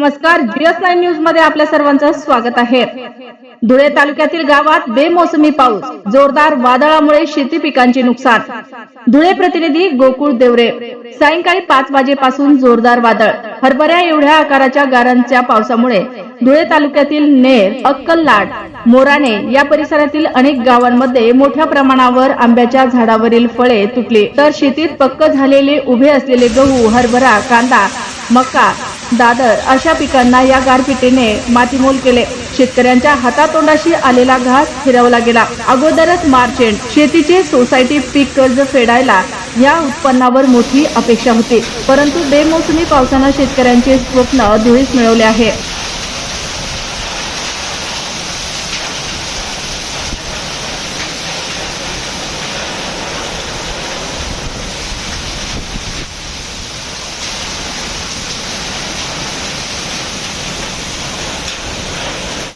नमस्कार GS nine न्यूजमध्ये आपल्या सर्वांचं स्वागत आहे. धुळे तालुक्यातील गावात बेमोसमी पाऊस जोरदार वादळामुळे शेती पिकांचे नुकसान. धुळे प्रतिनिधी गोकुळ देवरे. सायंकाळी पाच वाजेपासून जोरदार वादळ. हरभऱ्या एवढ्या आकाराच्या गारांच्या पावसामुळे धुळे तालुक्यातील नेर अक्कललाट मोराणे या परिसरातील अनेक गावांमध्ये मोठ्या प्रमाणावर आंब्याच्या झाडावरील फळे तुटली. तर शेतीत पक्क झालेले उभे असलेले गहू हरभरा कांदा मका दादर अशा पिकांना या गारपिटीने मातीमोल केले. शेतकऱ्यांच्या हातातोंडाशी आलेला घास फिरवला गेला. अगोदरच मार्च एंड. शेतीचे सोसायटी पीक कर्ज फेडायला या उत्पन्नावर मोठी अपेक्षा होती. परंतु बेमोसमी पावसानं शेतकऱ्यांचे स्वप्न धुळीस मिळवले आहे.